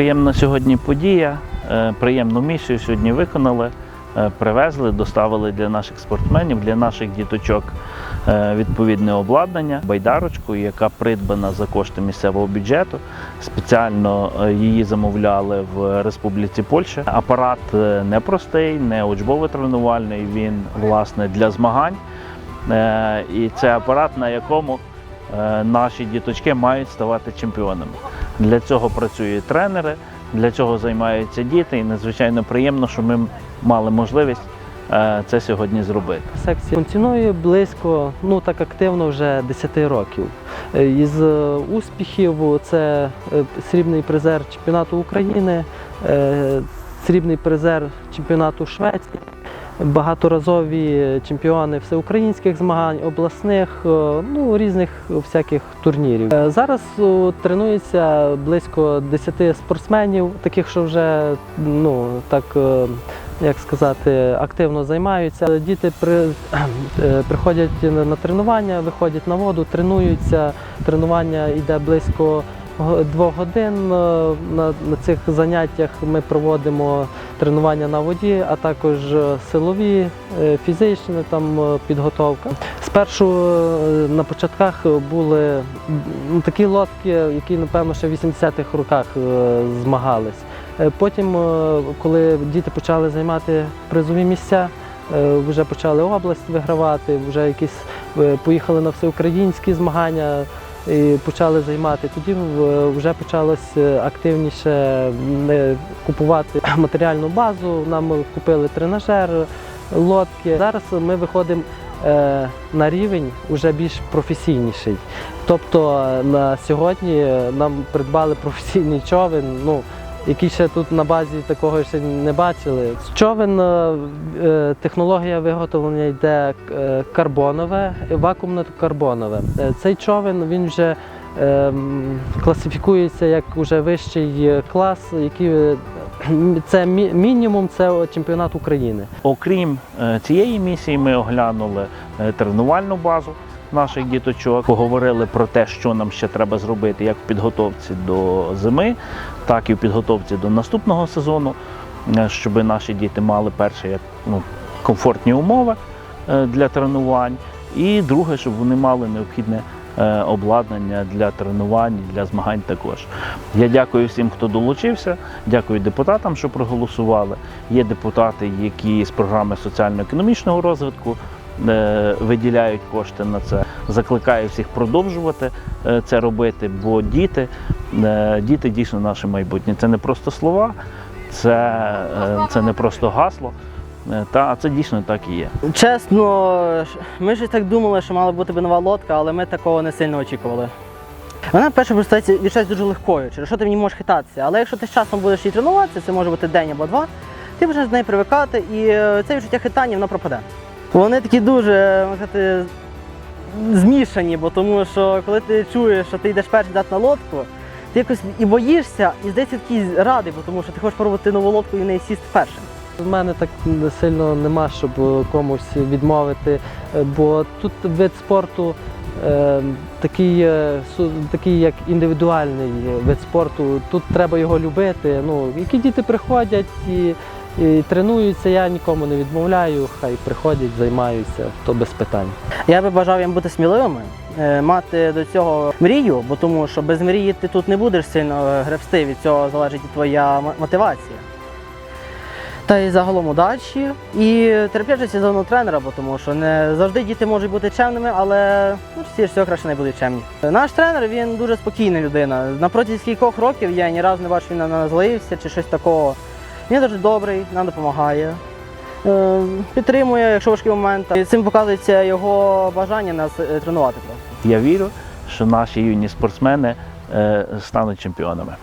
приємна сьогодні подія. е, Приємну місію сьогодні виконали. е, Привезли, доставили для наших спортсменів, для наших діточок е, відповідне обладнання, байдарочку, яка придбана за кошти місцевого бюджету. Спеціально її замовляли в Республіці Польща. Апарат непростий, не учбово-тренувальний, він власне для змагань. І це апарат, на якому наші діточки мають ставати чемпіонами. Для цього працюють тренери, для цього займаються діти, і надзвичайно приємно, що ми мали можливість е, це сьогодні зробити. Секція функціонує близько, ну так активно вже 10 років. Е, Із е, успіхів це срібний призер чемпіонату України, срібний призер чемпіонату Швеції, багаторазові чемпіони всеукраїнських змагань, обласних, е, ну різних всяких турнірів. Е, Зараз тренується близько 10 спортсменів, таких, що вже ну так. е, як сказати, активно займаються. Діти при, приходять на тренування, виходять на воду, тренуються. Тренування йде близько двох годин. Е, На, цих заняттях ми проводимо тренування на воді, а також е, силові, е, фізичні там підготовка. Спершу на початках були ну, такі лодки, які, напевно, ще в 80-х роках змагались. Потім, коли діти почали займати призові місця, вже почали область вигравати, вже якісь поїхали на всеукраїнські змагання і почали займати. Тоді вже почалось е, активніше е, купувати матеріальну базу. Нам купили тренажер, лодки. Зараз ми виходимо е, на рівень вже більш професійніший. Тобто е, на сьогодні нам придбали професійний човен. Ну, який ще тут на базі такого ще не бачили. Човен, е, е, технологія виготовлення йде е, карбонове, вакуумно-карбонове. Е, Цей човен він вже класифікується як вже вищий клас, який це мінімум це чемпіонат України. Окрім цієї місії, ми оглянули тренувальну базу наших діточок, поговорили про те, що нам ще треба зробити, як в підготовці до зими, так і в підготовці до наступного сезону, е, щоб наші діти мали перше ну, комфортні умови е, для тренувань, і друге, щоб вони мали необхідне. е, Обладнання для тренувань, для змагань також. Я дякую всім, хто долучився. Дякую депутатам, що проголосували. Є депутати, які з програми соціально-економічного розвитку виділяють кошти на це. Закликаю всіх продовжувати е, це робити, бо діти, е, діти дійсно наше майбутнє. Це не просто слова, це, е, це не просто гасло. е, Та це дійсно так і є. Чесно, ми ж так думали, що мала бути б нова лодка, але ми такого не сильно очікували. Вона перше представляється відчувається дуже легкою, через що ти в ній можеш хитатися. Але якщо ти з часом будеш її тренуватися, це може бути день або два, ти почнеш з нею привикати і е, це відчуття хитання воно пропаде. Вони такі дуже сказати, змішані, бо тому що коли ти чуєш, що ти йдеш перший дати на лодку, ти якось і боїшся, і здається такий радий, бо тому що ти хочеш пробувати нову лодку і в неї сісти першим. У мене так сильно нема, щоб комусь відмовити, е, бо тут вид спорту е, такий, е, такий як індивідуальний вид спорту. Тут треба його любити. Ну, які діти приходять і, і тренуються, я нікому не відмовляю, хай приходять, займаються, то без питань. Я би бажав їм бути сміливими, е, мати до цього мрію, бо тому що без мрії ти тут не будеш сильно е, гребсти, від цього залежить і твоя мотивація. Та й загалом удачі і терплячості за тренера, бо тому що не завжди діти можуть бути чемними, але ну, всі ж всього краще не будуть чемні. Наш тренер він дуже спокійна людина. На протязі кількох років я ні разу не бачив, він на нас злився чи щось такого. Він дуже добрий, нам допомагає. Е, Підтримує, якщо важкі моменти. І цим показується його бажання нас е, тренувати. Я вірю, що наші юні спортсмени е, стануть чемпіонами.